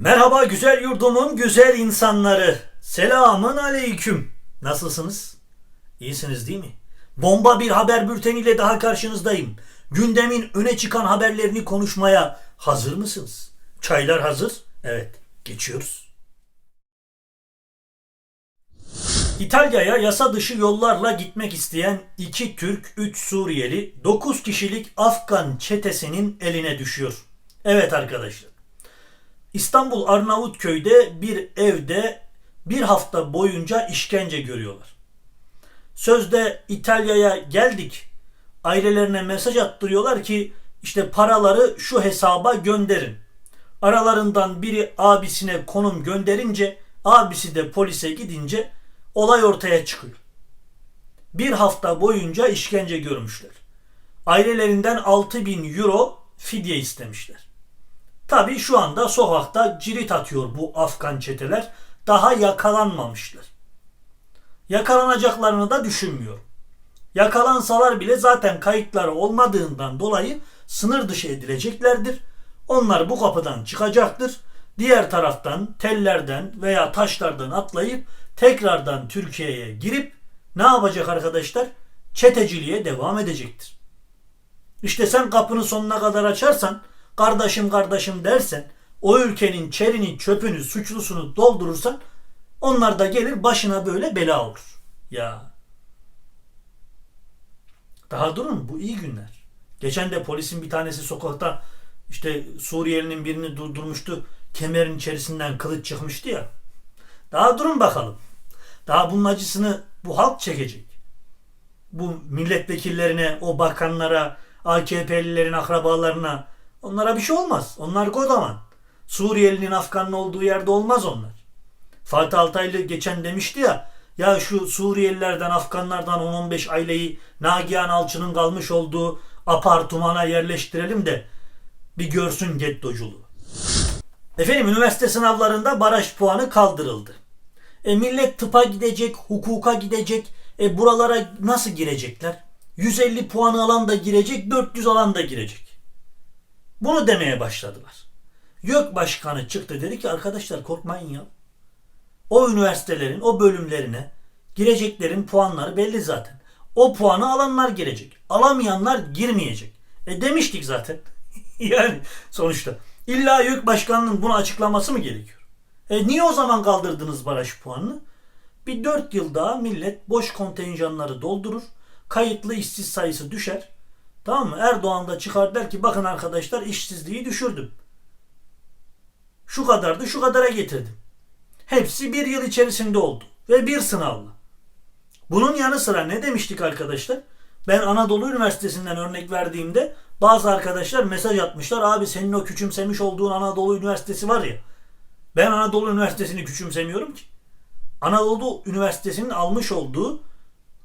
Merhaba güzel yurdumun güzel insanları. Selamın aleyküm. Nasılsınız? İyisiniz değil mi? Bomba bir haber bülteniyle daha karşınızdayım. Gündemin öne çıkan haberlerini konuşmaya hazır mısınız? Çaylar hazır. Evet, geçiyoruz. İtalya'ya yasa dışı yollarla gitmek isteyen 2 Türk, 3 Suriyeli, 9 kişilik Afgan çetesinin eline düşüyor. Evet arkadaşlar. İstanbul Arnavutköy'de bir evde bir hafta boyunca işkence görüyorlar. Sözde İtalya'ya geldik. Ailelerine mesaj attırıyorlar ki işte paraları şu hesaba gönderin. Aralarından biri abisine konum gönderince abisi de polise gidince olay ortaya çıkıyor. Bir hafta boyunca işkence görmüşler. Ailelerinden 6000 euro fidye istemişler. Tabi şu anda sokakta cirit atıyor bu Afgan çeteler. Daha yakalanmamışlar. Yakalanacaklarını da düşünmüyorum. Yakalansalar bile zaten kayıtları olmadığından dolayı sınır dışı edileceklerdir. Onlar bu kapıdan çıkacaktır. Diğer taraftan tellerden veya taşlardan atlayıp tekrardan Türkiye'ye girip ne yapacak arkadaşlar? Çeteciliğe devam edecektir. İşte sen kapını sonuna kadar açarsan, kardeşim kardeşim dersen, o ülkenin çerini, çöpünü, suçlusunu doldurursan onlar da gelir başına böyle bela olur. Ya. Daha durun bu iyi günler. Geçen de polisin bir tanesi sokakta işte Suriyelinin birini durdurmuştu. Kemerin içerisinden kılıç çıkmıştı ya. Daha durun bakalım. Daha bunun acısını bu halk çekecek. Bu milletvekillerine, o bakanlara, AKP'lilerin akrabalarına onlara bir şey olmaz. Onlar kodaman. Suriyelinin Afganlı olduğu yerde olmaz onlar. Fatih Altaylı geçen demişti ya ya şu Suriyelilerden, Afganlardan 10-15 aileyi Nagihan Alçı'nın kalmış olduğu apartmana yerleştirelim de bir görsün gettoculuğu. Efendim üniversite sınavlarında baraj puanı kaldırıldı. E millet tıpa gidecek, hukuka gidecek. E buralara nasıl girecekler? 150 puanı alan da girecek, 400 alan da girecek. Bunu demeye başladılar. YÖK Başkanı çıktı dedi ki arkadaşlar korkmayın ya. O üniversitelerin, o bölümlerine gireceklerin puanları belli zaten. O puanı alanlar girecek. Alamayanlar girmeyecek. E demiştik zaten. yani sonuçta. İlla YÖK Başkanı'nın bunu açıklaması mı gerekiyor? E niye o zaman kaldırdınız baraj puanını? Bir dört yıl daha millet boş kontenjanları doldurur. Kayıtlı işsiz sayısı düşer. Tamam mı? Erdoğan da çıkar der ki bakın arkadaşlar işsizliği düşürdüm. Şu kadardı şu kadara getirdim. Hepsi bir yıl içerisinde oldu. Ve bir sınavla. Bunun yanı sıra ne demiştik arkadaşlar? Ben Anadolu Üniversitesi'nden örnek verdiğimde bazı arkadaşlar mesaj atmışlar. Abi senin o küçümsemiş olduğun Anadolu Üniversitesi var ya. Ben Anadolu Üniversitesi'ni küçümsemiyorum ki. Anadolu Üniversitesi'nin almış olduğu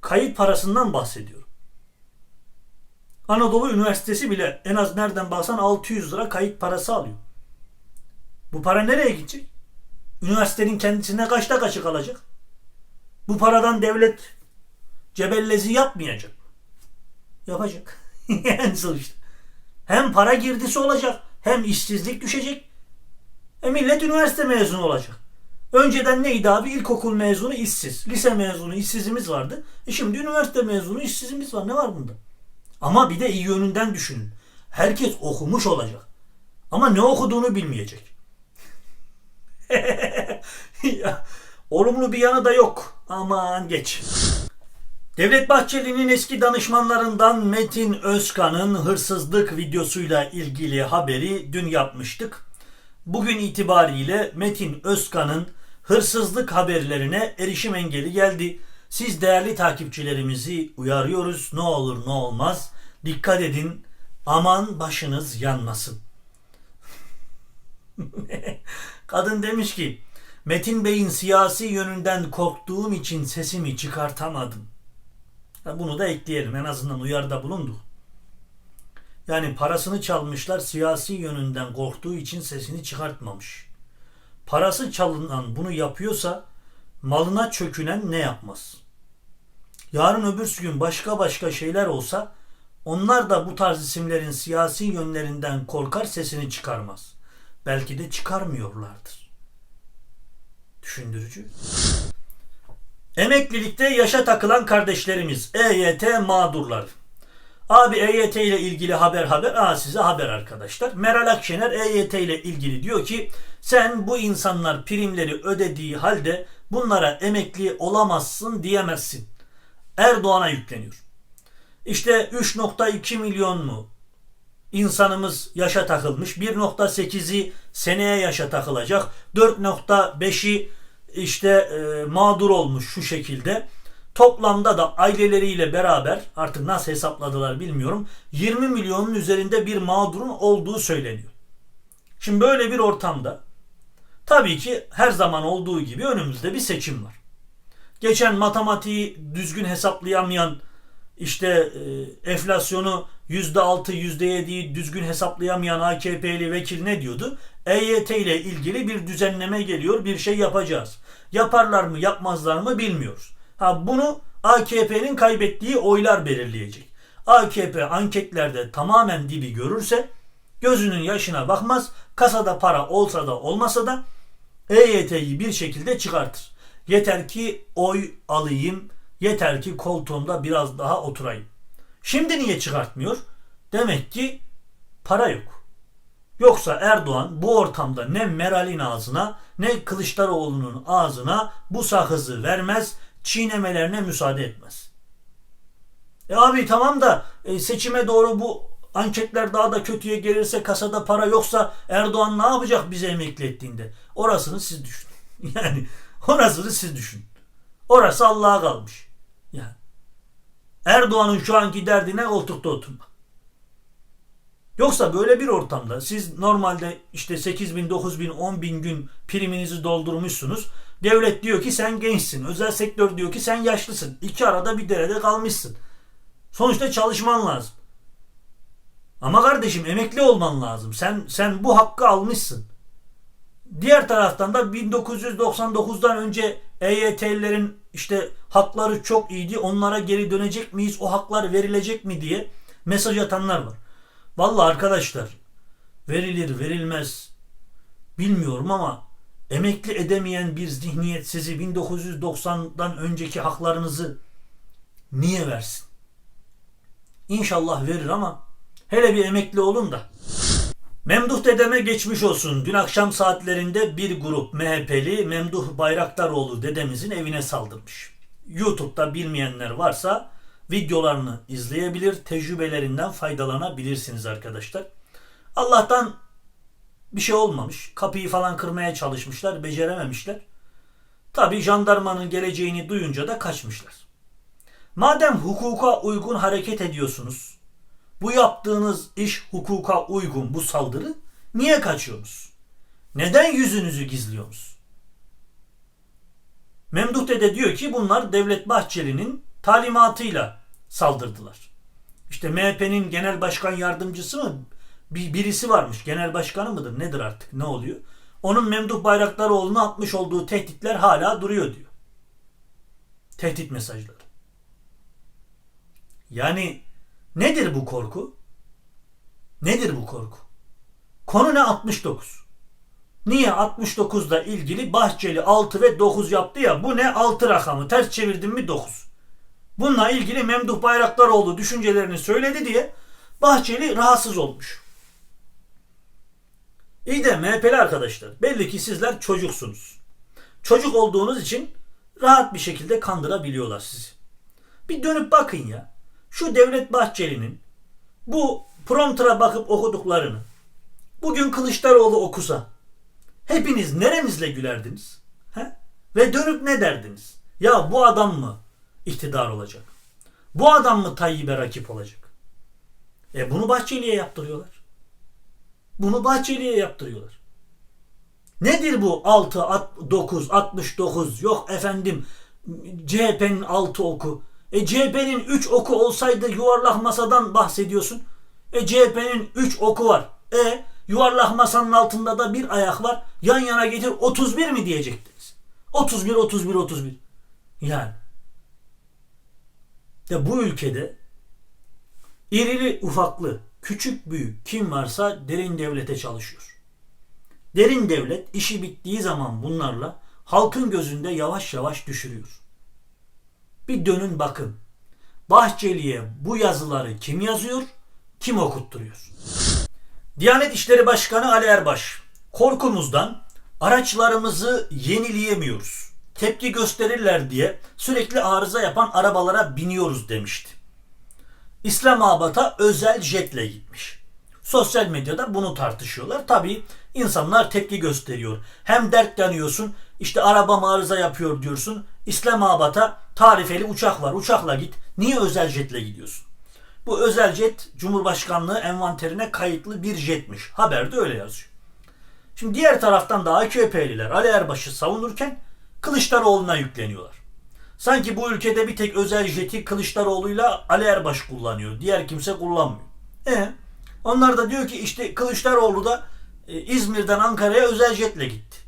kayıt parasından bahsediyorum. Anadolu Üniversitesi bile en az nereden baksan 600 lira kayıt parası alıyor. Bu para nereye gidecek? Üniversitenin kendisine kaçta kaçı kalacak? Bu paradan devlet cebellezi yapmayacak. Yapacak. yani sonuçta. Hem para girdisi olacak hem işsizlik düşecek. E millet üniversite mezunu olacak. Önceden neydi abi? İlkokul mezunu işsiz. Lise mezunu işsizimiz vardı. E şimdi üniversite mezunu işsizimiz var. Ne var bunda? Ama bir de iyi yönünden düşünün. Herkes okumuş olacak. Ama ne okuduğunu bilmeyecek. olumlu bir yanı da yok. Aman geç. Devlet Bahçeli'nin eski danışmanlarından Metin Özkan'ın hırsızlık videosuyla ilgili haberi dün yapmıştık. Bugün itibariyle Metin Özkan'ın hırsızlık haberlerine erişim engeli geldi. Siz değerli takipçilerimizi uyarıyoruz. Ne olur ne olmaz. Dikkat edin. Aman başınız yanmasın. Kadın demiş ki Metin Bey'in siyasi yönünden korktuğum için sesimi çıkartamadım. Bunu da ekleyelim. En azından uyarıda bulunduk. Yani parasını çalmışlar siyasi yönünden korktuğu için sesini çıkartmamış. Parası çalınan bunu yapıyorsa malına çökünen ne yapmaz? Yarın öbürsü gün başka başka şeyler olsa onlar da bu tarz isimlerin siyasi yönlerinden korkar sesini çıkarmaz. belki de çıkarmıyorlardır. Düşündürücü. Emeklilikte yaşa takılan kardeşlerimiz EYT mağdurlar. Abi EYT ile ilgili haber haber. Aa size haber arkadaşlar. Meral Akşener EYT ile ilgili diyor ki sen bu insanlar primleri ödediği halde bunlara emekli olamazsın diyemezsin. Erdoğan'a yükleniyor. İşte 3.2 milyon mu insanımız yaşa takılmış. 1.8'i seneye yaşa takılacak. 4.5'i işte e, mağdur olmuş şu şekilde. Toplamda da aileleriyle beraber artık nasıl hesapladılar bilmiyorum. 20 milyonun üzerinde bir mağdurun olduğu söyleniyor. Şimdi böyle bir ortamda tabii ki her zaman olduğu gibi önümüzde bir seçim var. Geçen matematiği düzgün hesaplayamayan işte e, enflasyonu %6 %7'yi düzgün hesaplayamayan AKP'li vekil ne diyordu? EYT ile ilgili bir düzenleme geliyor bir şey yapacağız. Yaparlar mı yapmazlar mı bilmiyoruz. Ha bunu AKP'nin kaybettiği oylar belirleyecek. AKP anketlerde tamamen dibi görürse gözünün yaşına bakmaz. Kasada para olsa da olmasa da EYT'yi bir şekilde çıkartır. Yeter ki oy alayım, yeter ki koltuğumda biraz daha oturayım. Şimdi niye çıkartmıyor? Demek ki para yok. Yoksa Erdoğan bu ortamda ne Meral'in ağzına ne Kılıçdaroğlu'nun ağzına bu sakızı vermez, çiğnemelerine müsaade etmez. E abi tamam da e, seçime doğru bu anketler daha da kötüye gelirse kasada para yoksa Erdoğan ne yapacak bize emekli ettiğinde? Orasını siz düşünün. Yani orasını siz düşünün. Orası Allah'a kalmış. Erdoğan'ın şu anki derdine koltukta oturmak. Yoksa böyle bir ortamda siz normalde işte 8 bin, 9 bin, 10 bin gün priminizi doldurmuşsunuz. Devlet diyor ki sen gençsin. Özel sektör diyor ki sen yaşlısın. İki arada bir derede kalmışsın. Sonuçta çalışman lazım. Ama kardeşim emekli olman lazım. Sen sen bu hakkı almışsın. Diğer taraftan da 1999'dan önce EYT'lilerin işte hakları çok iyiydi. Onlara geri dönecek miyiz? O haklar verilecek mi diye mesaj atanlar var. Vallahi arkadaşlar verilir verilmez bilmiyorum ama emekli edemeyen bir zihniyet sizi 1990'dan önceki haklarınızı niye versin? İnşallah verir ama hele bir emekli olun da. Memduh dedeme geçmiş olsun. Dün akşam saatlerinde bir grup MHP'li Memduh Bayraktaroğlu dedemizin evine saldırmış. YouTube'da bilmeyenler varsa videolarını izleyebilir, tecrübelerinden faydalanabilirsiniz arkadaşlar. Allah'tan bir şey olmamış. Kapıyı falan kırmaya çalışmışlar, becerememişler. Tabi jandarmanın geleceğini duyunca da kaçmışlar. Madem hukuka uygun hareket ediyorsunuz, bu yaptığınız iş hukuka uygun bu saldırı, niye kaçıyorsunuz? Neden yüzünüzü gizliyorsunuz? Memduh Dede diyor ki bunlar Devlet Bahçeli'nin talimatıyla saldırdılar. İşte MHP'nin genel başkan yardımcısı mı bir birisi varmış. Genel başkanı mıdır nedir artık ne oluyor? Onun Memduh Bayraktaroğlu'na atmış olduğu tehditler hala duruyor diyor. Tehdit mesajları. Yani nedir bu korku? Nedir bu korku? Konu ne 69? Niye 69'da ilgili Bahçeli 6 ve 9 yaptı ya bu ne 6 rakamı ters çevirdim mi 9. Bununla ilgili Memduh Bayraktaroğlu düşüncelerini söyledi diye Bahçeli rahatsız olmuş. İyi de MHP'li arkadaşlar belli ki sizler çocuksunuz. Çocuk olduğunuz için rahat bir şekilde kandırabiliyorlar sizi. Bir dönüp bakın ya. Şu Devlet Bahçeli'nin bu prompter'a bakıp okuduklarını bugün Kılıçdaroğlu okusa hepiniz neremizle gülerdiniz? He? Ve dönüp ne derdiniz? Ya bu adam mı iktidar olacak? Bu adam mı Tayyip'e rakip olacak? E bunu Bahçeli'ye yaptırıyorlar. Bunu Bahçeli'ye yaptırıyorlar. Nedir bu 6, 9, 69 yok efendim CHP'nin 6 oku. E CHP'nin 3 oku olsaydı yuvarlak masadan bahsediyorsun. E CHP'nin 3 oku var. E yuvarlak masanın altında da bir ayak var. Yan yana getir 31 mi diyecektiniz? 31 31 31. Yani de bu ülkede irili ufaklı, küçük büyük kim varsa derin devlete çalışıyor. Derin devlet işi bittiği zaman bunlarla halkın gözünde yavaş yavaş düşürüyor. Bir dönün bakın. Bahçeli'ye bu yazıları kim yazıyor, kim okutturuyor? Diyanet İşleri Başkanı Ali Erbaş, korkumuzdan araçlarımızı yenileyemiyoruz. Tepki gösterirler diye sürekli arıza yapan arabalara biniyoruz demişti. İslamabad'a özel jetle gitmiş. Sosyal medyada bunu tartışıyorlar. Tabii insanlar tepki gösteriyor. Hem dert yanıyorsun, işte araba arıza yapıyor diyorsun. İslamabad'a tarifeli uçak var. Uçakla git. Niye özel jetle gidiyorsun? Bu özel jet Cumhurbaşkanlığı envanterine kayıtlı bir jetmiş. Haberde öyle yazıyor. Şimdi diğer taraftan da AKP'liler Ali Erbaş'ı savunurken Kılıçdaroğlu'na yükleniyorlar. Sanki bu ülkede bir tek özel jeti Kılıçdaroğlu'yla Ali Erbaş kullanıyor. Diğer kimse kullanmıyor. E onlar da diyor ki işte Kılıçdaroğlu da e, İzmir'den Ankara'ya özel jetle gitti.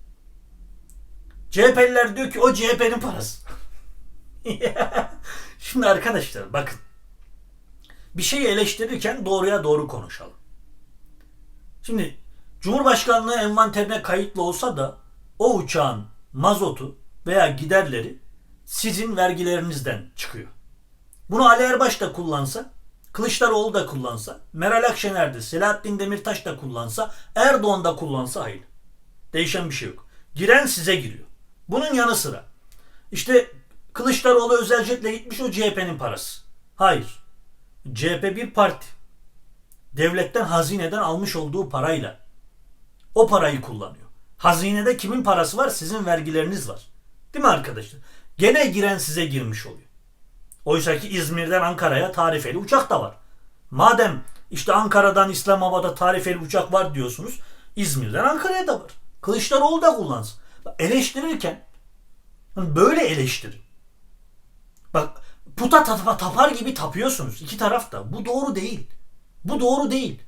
CHP'liler diyor ki o CHP'nin parası. Şimdi arkadaşlar bakın. Bir şeyi eleştirirken doğruya doğru konuşalım. Şimdi Cumhurbaşkanlığı envanterine kayıtlı olsa da o uçağın mazotu veya giderleri sizin vergilerinizden çıkıyor. Bunu Ali Erbaş da kullansa, Kılıçdaroğlu da kullansa, Meral Akşener de, Selahattin Demirtaş da kullansa, Erdoğan da kullansa aynı. Değişen bir şey yok. Giren size giriyor. Bunun yanı sıra işte Kılıçdaroğlu özel jetle gitmiş o CHP'nin parası. Hayır. CHP bir parti. Devletten, hazineden almış olduğu parayla o parayı kullanıyor. Hazinede kimin parası var? Sizin vergileriniz var. Değil mi arkadaşlar? Gene giren size girmiş oluyor. Oysa ki İzmir'den Ankara'ya tarifeli uçak da var. Madem işte Ankara'dan İslamabad'a tarifeli uçak var diyorsunuz, İzmir'den Ankara'ya da var. Kılıçdaroğlu da kullansın. Eleştirirken böyle eleştirin. Bak puta tapa, tapar gibi tapıyorsunuz iki tarafta. Bu doğru değil. Bu doğru değil.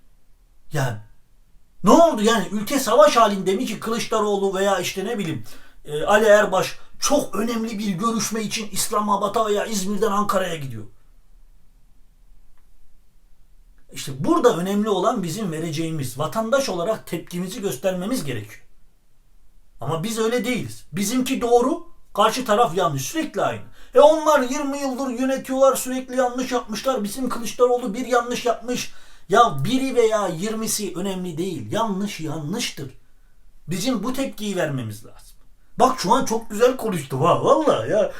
Yani ne oldu yani ülke savaş halinde mi ki Kılıçdaroğlu veya işte ne bileyim e, Ali Erbaş çok önemli bir görüşme için İslamabad'a veya İzmir'den Ankara'ya gidiyor. İşte burada önemli olan bizim vereceğimiz, vatandaş olarak tepkimizi göstermemiz gerekiyor. Ama biz öyle değiliz. Bizimki doğru, karşı taraf yanlış. Sürekli aynı. E onlar 20 yıldır yönetiyorlar, sürekli yanlış yapmışlar. Bizim Kılıçdaroğlu bir yanlış yapmış. Ya biri veya yirmisi önemli değil. Yanlış yanlıştır. Bizim bu tepkiyi vermemiz lazım. Bak şu an çok güzel konuştum ha vallahi ya.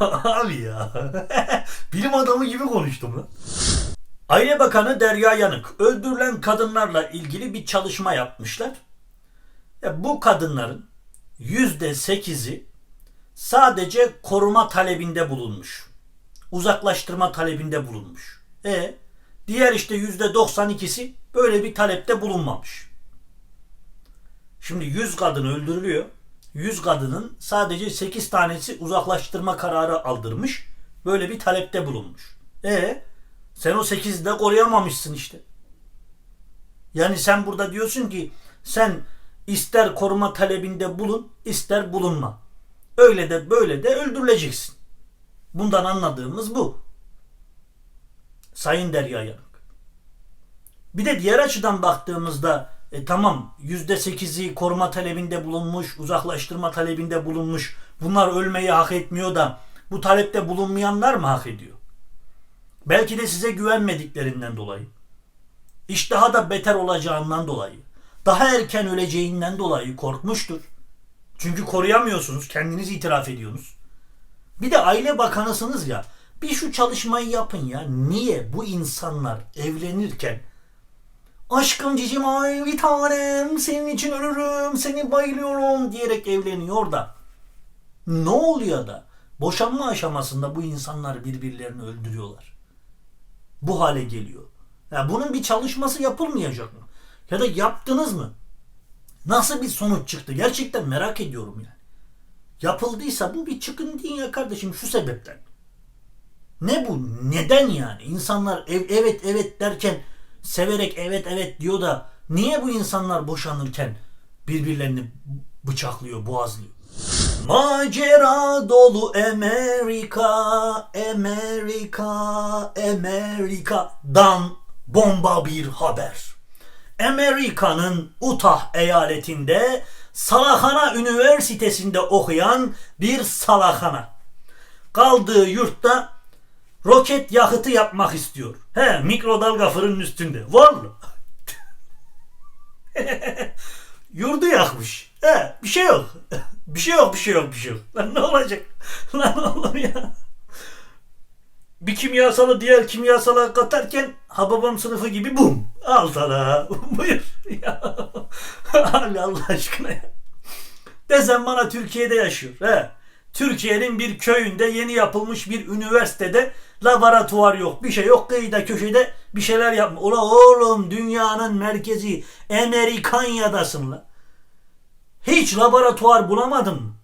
Abi ya. Bilim adamı gibi konuştum lan. Aile Bakanı Derya Yanık öldürülen kadınlarla ilgili bir çalışma yapmışlar. Ya bu kadınların yüzde sekizi sadece koruma talebinde bulunmuş. Uzaklaştırma talebinde bulunmuş. E diğer işte yüzde 92'si böyle bir talepte bulunmamış. Şimdi 100 kadın öldürülüyor. 100 kadının sadece 8 tanesi uzaklaştırma kararı aldırmış. Böyle bir talepte bulunmuş. E sen o 8'i de koruyamamışsın işte. Yani sen burada diyorsun ki sen ister koruma talebinde bulun, ister bulunma. Öyle de böyle de öldürüleceksin. Bundan anladığımız bu. Sayın Derya Yanık. Bir de diğer açıdan baktığımızda e, tamam %8'i koruma talebinde bulunmuş, uzaklaştırma talebinde bulunmuş. Bunlar ölmeyi hak etmiyor da bu talepte bulunmayanlar mı hak ediyor? Belki de size güvenmediklerinden dolayı. İş daha da beter olacağından dolayı. Daha erken öleceğinden dolayı korkmuştur. Çünkü koruyamıyorsunuz. Kendiniz itiraf ediyorsunuz. Bir de aile bakanısınız ya. Bir şu çalışmayı yapın ya. Niye bu insanlar evlenirken aşkım cicim ay bir tanem senin için ölürüm seni bayılıyorum diyerek evleniyor da ne oluyor da boşanma aşamasında bu insanlar birbirlerini öldürüyorlar. Bu hale geliyor. Ya bunun bir çalışması yapılmayacak mı? Ya da yaptınız mı? Nasıl bir sonuç çıktı? Gerçekten merak ediyorum yani. Yapıldıysa bu bir çıkın deyin ya kardeşim şu sebepten. Ne bu? Neden yani? İnsanlar ev, evet evet derken severek evet evet diyor da niye bu insanlar boşanırken birbirlerini bıçaklıyor, boğazlıyor? Macera dolu Amerika, Amerika, Amerika'dan bomba bir haber. Amerika'nın Utah eyaletinde Salahana Üniversitesi'nde okuyan bir salahana. Kaldığı yurtta roket yakıtı yapmak istiyor. He mikrodalga fırının üstünde. Vallahi. Yurdu yakmış. He bir şey yok. Bir şey yok bir şey yok bir şey yok. Lan ne olacak? Lan oğlum ya. Bir kimyasalı diğer kimyasala katarken Hababam sınıfı gibi bum. Al sana. Buyur. Ya. Allah aşkına ya. Desem bana Türkiye'de yaşıyor. He. Türkiye'nin bir köyünde yeni yapılmış bir üniversitede laboratuvar yok. Bir şey yok. Kıyıda köşede bir şeyler yapma. Ula oğlum dünyanın merkezi Amerikanya'dasın la. Hiç laboratuvar bulamadım mı?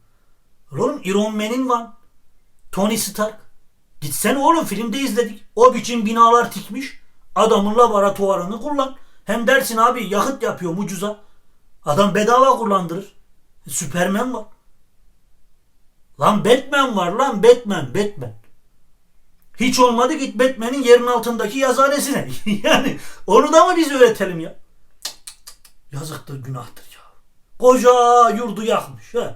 Oğlum Iron Man'in var. Tony Stark. Gitsen oğlum filmde izledik. O biçim binalar tikmiş. Adamın laboratuvarını kullan. Hem dersin abi yakıt yapıyor ucuza. Adam bedava kullandırır. Süpermen var. Lan Batman var lan Batman Batman. Hiç olmadı git Batman'in yerin altındaki yazhanesine. yani onu da mı biz öğretelim ya? Cık cık. Yazıktır günahtır ya. Koca yurdu yakmış. He.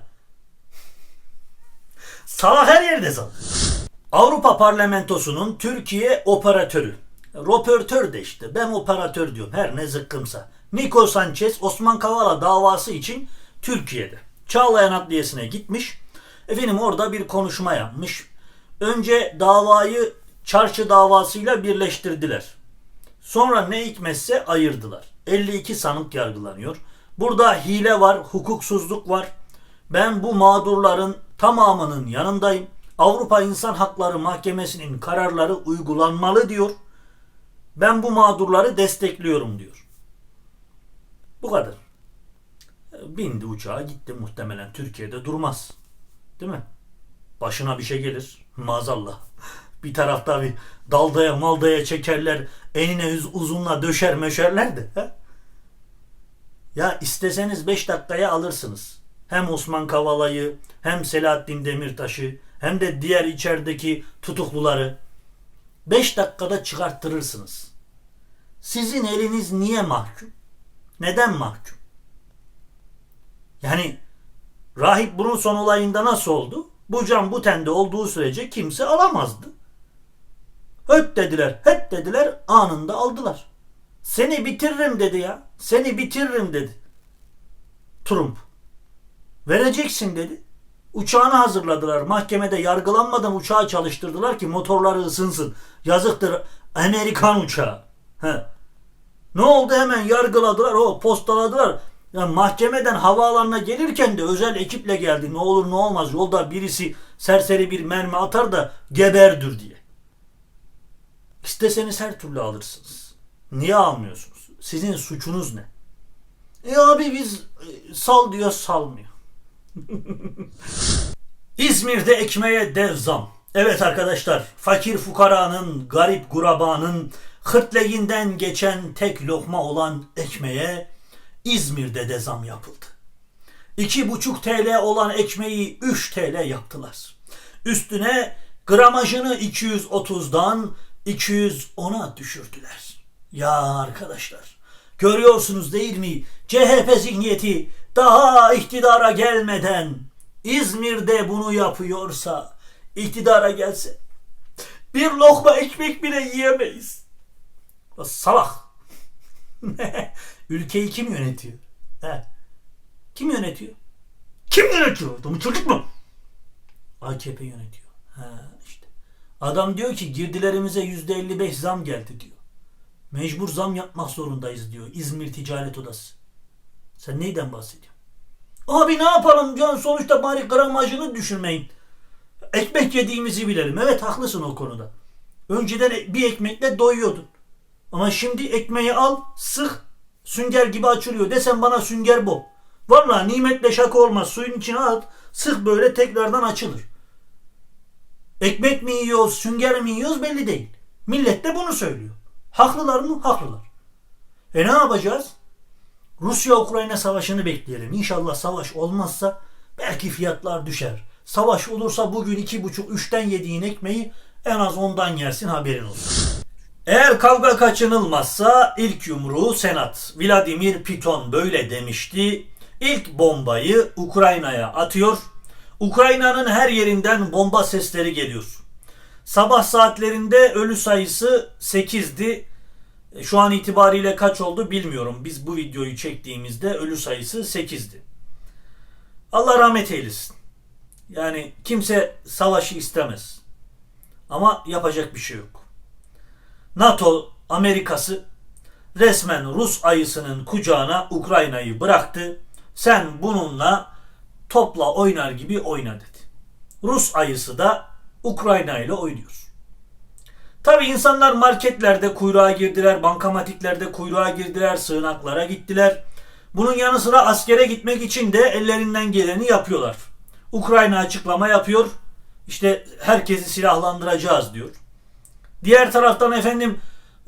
Salak her yerde salak. Avrupa Parlamentosu'nun Türkiye operatörü. Röportör de işte. Ben operatör diyorum. Her ne zıkkımsa. Niko Sanchez Osman Kavala davası için Türkiye'de. Çağlayan Adliyesi'ne gitmiş. Efendim orada bir konuşma yapmış. Önce davayı çarşı davasıyla birleştirdiler. Sonra ne hikmetse ayırdılar. 52 sanık yargılanıyor. Burada hile var, hukuksuzluk var. Ben bu mağdurların tamamının yanındayım. Avrupa İnsan Hakları Mahkemesi'nin kararları uygulanmalı diyor. Ben bu mağdurları destekliyorum diyor. Bu kadar. Bindi uçağa gitti muhtemelen Türkiye'de durmaz. Değil mi? Başına bir şey gelir. Maazallah. Bir tarafta bir daldaya maldaya çekerler. Enine uzunla döşer meşerler de. He? Ya isteseniz 5 dakikaya alırsınız. Hem Osman Kavala'yı hem Selahattin Demirtaş'ı hem de diğer içerideki tutukluları 5 dakikada çıkarttırırsınız. Sizin eliniz niye mahkum? Neden mahkum? Yani Rahip Brunson olayında nasıl oldu? Bu can bu tende olduğu sürece kimse alamazdı. Höt dediler, höt dediler, anında aldılar. Seni bitiririm dedi ya. Seni bitiririm dedi. Trump. Vereceksin dedi. Uçağını hazırladılar. Mahkemede yargılanmadan uçağı çalıştırdılar ki motorları ısınsın. Yazıktır Amerikan uçağı. He. Ne oldu hemen yargıladılar, o postaladılar. Ya mahkemeden havaalanına gelirken de özel ekiple geldi. Ne olur ne olmaz yolda birisi serseri bir mermi atar da geberdir diye. İsteseniz her türlü alırsınız. Niye almıyorsunuz? Sizin suçunuz ne? E abi biz e, sal diyor salmıyor. İzmir'de ekmeğe dev zam. Evet arkadaşlar, fakir fukaranın, garip gurabanın hırtleğinden geçen tek lokma olan ekmeğe İzmir'de de zam yapıldı. 2,5 TL olan ekmeği 3 TL yaptılar. Üstüne gramajını 230'dan 210'a düşürdüler. Ya arkadaşlar, görüyorsunuz değil mi? CHP zihniyeti daha iktidara gelmeden İzmir'de bunu yapıyorsa iktidara gelse bir lokma ekmek bile yiyemeyiz. Salak. Ülkeyi kim yönetiyor? He. Kim yönetiyor? Kim yönetiyor? Adamı çocuk mu? AKP yönetiyor. Ha işte. Adam diyor ki girdilerimize yüzde 55 zam geldi diyor. Mecbur zam yapmak zorundayız diyor İzmir Ticaret Odası. Sen neyden bahsediyorsun? Abi ne yapalım can sonuçta bari gramajını düşürmeyin. Ekmek yediğimizi bilelim. Evet haklısın o konuda. Önceden bir ekmekle doyuyordun. Ama şimdi ekmeği al, sık, sünger gibi açılıyor. Desen bana sünger bu. Vallahi nimetle şaka olmaz. Suyun içine at, sık böyle tekrardan açılır. Ekmek mi yiyoruz, sünger mi yiyoruz belli değil. Millet de bunu söylüyor. Haklılar mı? Haklılar. E ne yapacağız? Rusya-Ukrayna savaşını bekleyelim. İnşallah savaş olmazsa belki fiyatlar düşer. Savaş olursa bugün iki buçuk, üçten yediğin ekmeği en az ondan yersin haberin olsun. Eğer kavga kaçınılmazsa ilk yumruğu Senat. Vladimir Piton böyle demişti. İlk bombayı Ukrayna'ya atıyor. Ukrayna'nın her yerinden bomba sesleri geliyor. Sabah saatlerinde ölü sayısı 8'di. E, Şu an itibariyle kaç oldu bilmiyorum. Biz bu videoyu çektiğimizde ölü sayısı 8'di. Allah rahmet eylesin. Yani kimse savaşı istemez. Ama yapacak bir şey yok. NATO Amerikası resmen Rus ayısının kucağına Ukrayna'yı bıraktı. Sen bununla topla oynar gibi oyna dedi. Rus ayısı da Ukrayna ile oynuyor. Tabi insanlar marketlerde kuyruğa girdiler, bankamatiklerde kuyruğa girdiler, sığınaklara gittiler. Bunun yanı sıra askere gitmek için de ellerinden geleni yapıyorlar. Ukrayna açıklama yapıyor. İşte herkesi silahlandıracağız diyor. Diğer taraftan efendim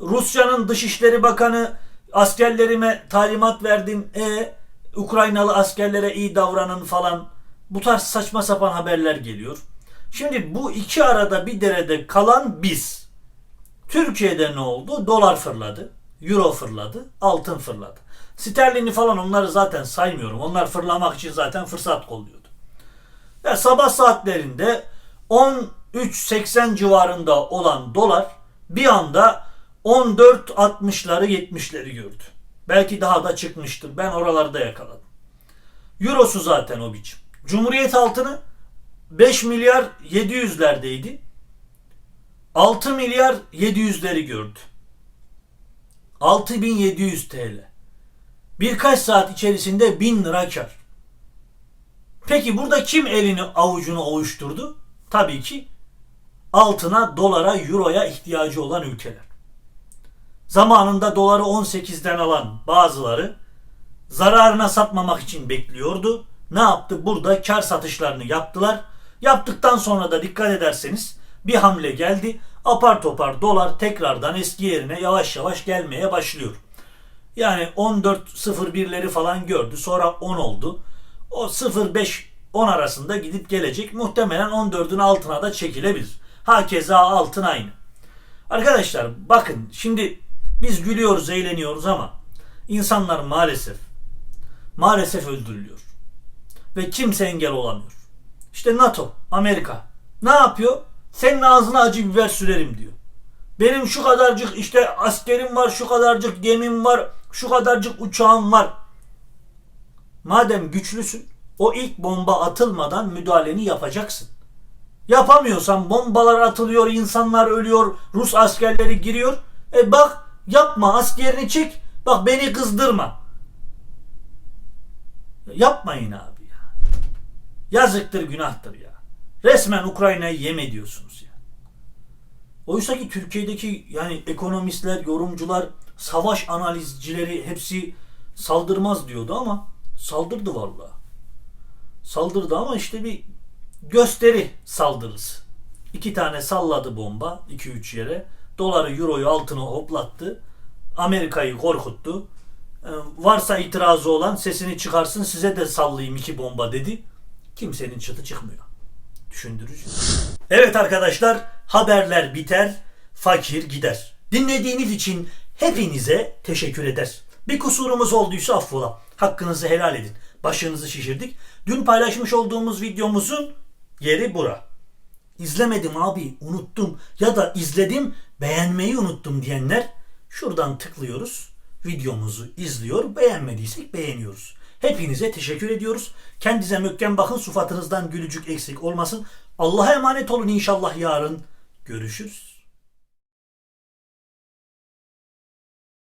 Rusya'nın Dışişleri Bakanı askerlerime talimat verdim. E Ukraynalı askerlere iyi davranın falan. Bu tarz saçma sapan haberler geliyor. Şimdi bu iki arada bir derede kalan biz. Türkiye'de ne oldu? Dolar fırladı. Euro fırladı. Altın fırladı. Sterlini falan onları zaten saymıyorum. Onlar fırlamak için zaten fırsat kolluyordu. Ve sabah saatlerinde 13.80 civarında olan dolar bir anda 14.60'ları 70'leri gördü. Belki daha da çıkmıştır. Ben oralarda yakaladım. Eurosu zaten o biçim. Cumhuriyet altını 5 milyar 700'lerdeydi. 6 milyar 700'leri gördü. 6700 TL. Birkaç saat içerisinde 1000 lira kar. Peki burada kim elini avucunu ovuşturdu? Tabii ki altına, dolara, euroya ihtiyacı olan ülkeler. Zamanında doları 18'den alan bazıları zararına satmamak için bekliyordu. Ne yaptı? Burada kar satışlarını yaptılar. Yaptıktan sonra da dikkat ederseniz bir hamle geldi. Apar topar dolar tekrardan eski yerine yavaş yavaş gelmeye başlıyor. Yani 14.01'leri falan gördü. Sonra 10 oldu. O 0.5 10 arasında gidip gelecek. Muhtemelen 14'ün altına da çekilebilir. Hakeza altın aynı. Arkadaşlar bakın şimdi biz gülüyoruz, eğleniyoruz ama insanlar maalesef maalesef öldürülüyor. Ve kimse engel olamıyor. İşte NATO, Amerika ne yapıyor? Senin ağzına acı biber sürerim diyor. Benim şu kadarcık işte askerim var, şu kadarcık gemim var, şu kadarcık uçağım var. Madem güçlüsün, o ilk bomba atılmadan müdahaleni yapacaksın. Yapamıyorsan bombalar atılıyor, insanlar ölüyor, Rus askerleri giriyor. E bak yapma askerini çek, bak beni kızdırma. Yapmayın abi ya. Yazıktır günahtır ya. Resmen Ukrayna'yı yem ediyorsunuz ya. Oysa ki Türkiye'deki yani ekonomistler, yorumcular, savaş analizcileri hepsi saldırmaz diyordu ama saldırdı vallahi. Saldırdı ama işte bir gösteri saldırısı. İki tane salladı bomba 2-3 yere. Doları, euroyu altına hoplattı. Amerika'yı korkuttu. Ee, varsa itirazı olan sesini çıkarsın size de sallayayım iki bomba dedi. Kimsenin çıtı çıkmıyor. Düşündürücü. Evet arkadaşlar haberler biter, fakir gider. Dinlediğiniz için hepinize teşekkür eder. Bir kusurumuz olduysa affola. Hakkınızı helal edin. Başınızı şişirdik. Dün paylaşmış olduğumuz videomuzun yeri bura. İzlemedim abi unuttum ya da izledim beğenmeyi unuttum diyenler şuradan tıklıyoruz. Videomuzu izliyor beğenmediysek beğeniyoruz. Hepinize teşekkür ediyoruz. Kendinize mökken bakın sufatınızdan gülücük eksik olmasın. Allah'a emanet olun inşallah yarın. Görüşürüz.